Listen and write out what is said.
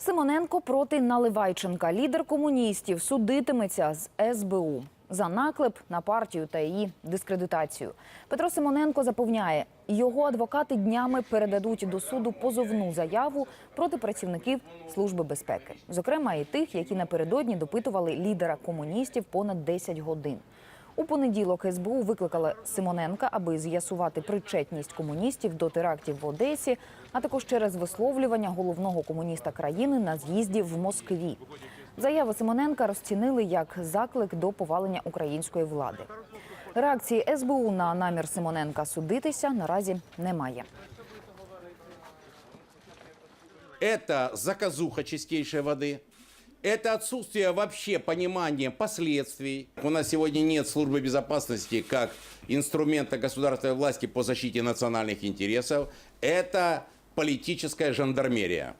Симоненко проти Наливайченка. Лідер комуністів судитиметься з СБУ за наклеп на партію та її дискредитацію. Петро Симоненко запевняє, його адвокати днями передадуть до суду позовну заяву проти працівників Служби безпеки, зокрема і тих, які напередодні допитували лідера комуністів понад 10 годин. У понеділок СБУ викликали Симоненка, аби з'ясувати причетність комуністів до терактів в Одесі, а також через висловлювання головного комуніста країни на з'їзді в Москві. Заяву Симоненка розцінили як заклик до повалення української влади. Реакції СБУ на намір Симоненка судитися наразі немає. Это заказуха чистейшей воды. Это отсутствие вообще понимания последствий. У нас сегодня нет службы безопасности как инструмента государственной власти по защите национальных интересов. Это политическая жандармерия.